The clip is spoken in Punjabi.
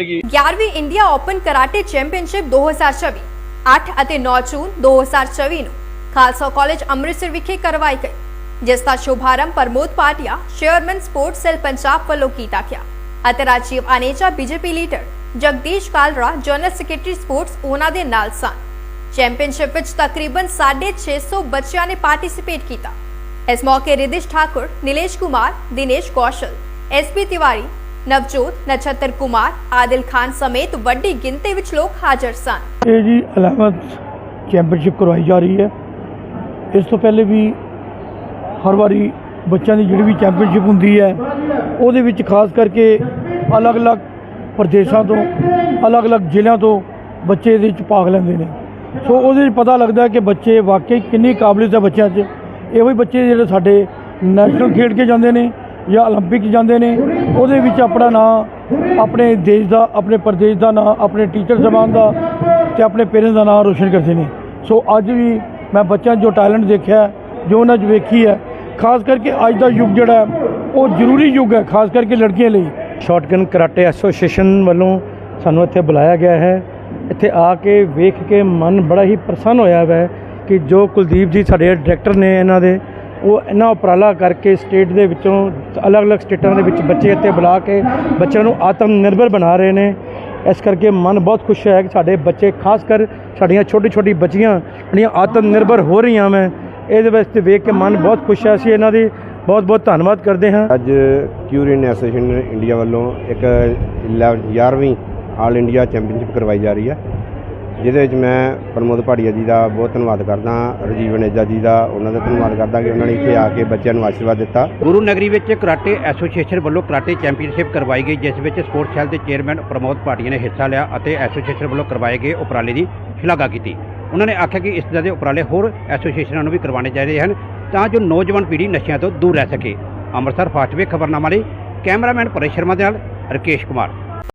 11ਵੀਂ ਇੰਡੀਆ ਓਪਨ ਕਰਾਟੇ ਚੈਂਪੀਅਨਸ਼ਿਪ 2024 8 ਅਤੇ 9 ਜੂਨ 2024 ਨੂੰ ਖਾਲਸਾ ਕਾਲਜ ਅੰਮ੍ਰਿਤਸਰ ਵਿਖੇ ਕਰਵਾਈ ਗਈ, ਜਿਸ ਦਾ ਸ਼ੁਭਾਰੰਭ Pramod Patia, chairman sports cell Punjab ਵੱਲੋਂ ਕੀਤਾ ਗਿਆ ਅਤੇ Rajiv Aneja, BJP leader Jagdish Kalra, general secretary sports ਉਹਨਾਂ ਦੇ ਨਾਲ ਸਨ। ਚੈਂਪੀਅਨਸ਼ਿਪ ਵਿੱਚ ਤਕਰੀਬਨ 650 ਬੱਚਿਆਂ ਨੇ ਪਾਰਟਿਸਿਪੇਟ ਕੀਤਾ। ਇਸ ਮੌਕੇ ਰਿਦਿਸ਼ ਠਾਕੁਰ, ਨਿਲੇਸ਼ ਕੁਮਾਰ, ਦਿਨੇਸ਼ ਕੌਸ਼ਲ ਐਸਪੀ ਤਿਵਾਰੀ ਨਵਜੋਤ, ਨਛੱਤਰ ਕੁਮਾਰ, ਆਦਿਲ ਖਾਨ ਸਮੇਤ ਵੱਡੀ ਗਿਣਤੀ ਵਿੱਚ ਲੋਕ ਹਾਜ਼ਰ ਸਨ। ਇਹ ਜੀ 11th ਚੈਂਪੀਅਨਸ਼ਿਪ ਕਰਵਾਈ ਜਾ ਰਹੀ ਹੈ। ਇਸ ਤੋਂ ਪਹਿਲੇ ਵੀ ਹਰ ਵਾਰੀ ਬੱਚਿਆਂ ਦੀ ਜਿਹੜੀ ਵੀ ਚੈਂਪੀਅਨਸ਼ਿਪ ਹੁੰਦੀ ਹੈ, ਉਹਦੇ ਵਿੱਚ ਖਾਸ ਕਰਕੇ ਅਲੱਗ-ਅਲੱਗ ਪ੍ਰਦੇਸ਼ਾਂ ਤੋਂ, ਅਲੱਗ-ਅਲੱਗ ਜ਼ਿਲ੍ਹਿਆਂ ਤੋਂ ਬੱਚੇ ਇਹਦੇ ਵਿੱਚ ਭਾਗ ਲੈਂਦੇ ਨੇ। ਸੋ ਉਹਦੇ ਵਿੱਚ ਪਤਾ ਲੱਗਦਾ ਕਿ ਬੱਚੇ ਵਾਕਈ ਕਿੰਨੀ ਕਾਬਲੀਅਤ ਹੈ ਬੱਚਿਆਂ 'ਚ। ਇਹੋ ਹੀ ਬੱਚੇ ਜਿਹੜੇ ਸਾਡੇ ਨੈਸ਼ਨਲ ਖੇਡ ਕੇ ਜਾਂਦੇ ਨੇ ਜਾਂ 올림픽 'ਚ ਜਾਂਦੇ ਨੇ ਉਹਦੇ ਵਿੱਚ ਆਪਣਾ ਨਾਂ ਆਪਣੇ ਦੇਸ਼ ਦਾ ਆਪਣੇ ਪ੍ਰਦੇਸ਼ ਦਾ ਨਾਂ ਆਪਣੇ ਟੀਚਰ ਜ਼ਬਾਨ ਦਾ ਤੇ ਆਪਣੇ ਪੇਰੈਂਟਸ ਦਾ ਨਾਮ ਰੋਸ਼ਨ ਕਰਦੇ ਨੇ ਸੋ ਅੱਜ ਵੀ ਮੈਂ ਬੱਚਿਆਂ 'ਚ ਜੋ ਟੈਲੈਂਟ ਦੇਖਿਆ ਹੈ, ਜੋ ਉਹਨਾਂ 'ਚ ਵੇਖੀ ਹੈ ਖਾਸ ਕਰਕੇ ਅੱਜ ਦਾ ਯੁੱਗ ਜਿਹੜਾ ਹੈ, ਉਹ ਜ਼ਰੂਰੀ ਯੁੱਗ ਹੈ ਖਾਸ ਕਰਕੇ ਲੜਕੀਆਂ ਲਈ ਸ਼ਾਟਗਨ ਕਰਾਟੇ ਐਸੋਸੀਏਸ਼ਨ ਵੱਲੋਂ ਸਾਨੂੰ ਇੱਥੇ ਬੁਲਾਇਆ ਗਿਆ ਹੈ ਇੱਥੇ ਆ ਕੇ ਵੇਖ ਕੇ ਮਨ ਬੜਾ ਹੀ ਪ੍ਰਸੰਨ ਹੋਇਆ ਹੈ ਕਿ ਜੋ ਕੁਲਦੀਪ ਜੀ ਸਾਡੇ ਡਾਇਰੈਕਟਰ ਨੇ ਇਹਨਾਂ ਦੇ ਉਹ ਇਹਨਾਂ ਉਪਰਾਲਾ ਕਰਕੇ ਸਟੇਟ ਦੇ ਵਿੱਚੋਂ ਅਲੱਗ-ਅਲੱਗ ਸਟੇਟਾਂ ਦੇ ਵਿੱਚ ਬੱਚੇ ਇੱਥੇ ਬੁਲਾ ਕੇ ਬੱਚਿਆਂ ਨੂੰ ਆਤਮ ਨਿਰਭਰ ਬਣਾ ਰਹੇ ਨੇ। ਇਸ ਕਰਕੇ ਮਨ ਬਹੁਤ ਖੁਸ਼ ਹੈ ਕਿ ਸਾਡੇ ਬੱਚੇ ਖਾਸ ਕਰ ਸਾਡੀਆਂ ਛੋਟੀ ਛੋਟੀ ਬੱਚੀਆਂ ਜਿਹੜੀਆਂ ਆਤਮ ਨਿਰਭਰ ਹੋ ਰਹੀਆਂ ਮੈਂ ਇਹਦੇ ਵਿੱਚ ਵੇਖ ਕੇ ਮਨ ਬਹੁਤ ਖੁਸ਼ ਹੈ। ਅਸੀਂ ਇਹਨਾਂ ਦੀ ਬਹੁਤ ਬਹੁਤ ਧੰਨਵਾਦ ਕਰਦੇ ਹਾਂ। ਅੱਜ ਕਿਊਰੀਨ ਐਸੋਸੀਏਸ਼ਨ ਇੰਡੀਆ ਵੱਲੋਂ ਇੱਕ 11ਵੀਂ ਆਲ ਇੰਡੀਆ ਚੈਂਪੀਅਨਸ਼ਿਪ ਕਰਵਾਈ ਜਾ ਰਹੀ ਹੈ। ਜਿਹਦੇ ਵਿੱਚ ਮੈਂ ਪ੍ਰਮੋਦ ਭਾੜੀਆ ਜੀ ਦਾ ਬਹੁਤ ਧੰਨਵਾਦ ਕਰਦਾ ਰਜੀਵ ਨੇਜਾ ਜੀ ਦਾ, ਉਹਨਾਂ ਦਾ ਧੰਨਵਾਦ ਕਰਦਾ ਕਿ ਉਹਨਾਂ ਨੇ ਇੱਥੇ ਆ ਕੇ ਬੱਚਿਆਂ ਨੂੰ ਆਸ਼ੀਰਵਾਦ ਦਿੱਤਾ। ਗੁਰੂ ਨਗਰੀ ਵਿੱਚ ਕਰਾਟੇ ਐਸੋਸੀਏਸ਼ਨ ਵੱਲੋਂ ਕਰਾਟੇ ਚੈਂਪੀਅਨਸ਼ਿਪ ਕਰਵਾਈ ਗਈ, ਜਿਸ ਵਿੱਚ ਸਪੋਰਟਸ ਸੈੱਲ ਦੇ ਚੇਅਰਮੈਨ ਪ੍ਰਮੋਦ ਭਾਟੀਆ ਨੇ ਹਿੱਸਾ ਲਿਆ ਅਤੇ ਐਸੋਸੀਏਸ਼ਨ ਵੱਲੋਂ ਕਰਵਾਏ ਗਏ ਉਪਰਾਲੇ ਦੀ ਸ਼ਲਾਘਾ ਕੀਤੀ। ਉਹਨਾਂ ਨੇ ਆਖਿਆ ਕਿ ਇਸ ਤਰ੍ਹਾਂ ਦੇ ਉਪਰਾਲੇ ਹੋਰ ਐਸੋਸੀਏਸ਼ਨਾਂ ਨੂੰ ਵੀ ਕਰਵਾਉਣੇ ਚਾਹੀਦੇ ਹਨ ਤਾਂ ਜੋ ਨੌਜਵਾਨ ਪੀੜ੍ਹੀ ਨਸ਼ਿਆਂ ਤੋਂ ਦੂਰ ਰਹਿ ਸਕੇ। ਅੰਮ੍ਰਿਤਸਰ ਫਾਸਟਵੇ ਖਬਰਨਾਮਾ ਲਈ ਕੈਮਰਾਮੈਨ ਪਰੇਸ਼ ਸ਼ਰਮਾ ਦੇ ਨਾਲ ਰਕੇਸ਼ ਕੁਮਾਰ।